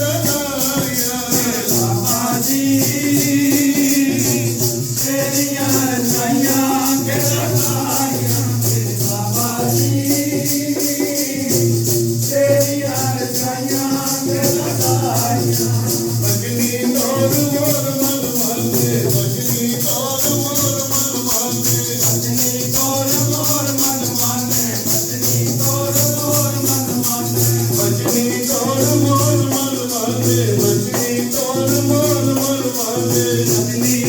Jesus. મારે મન મન મારે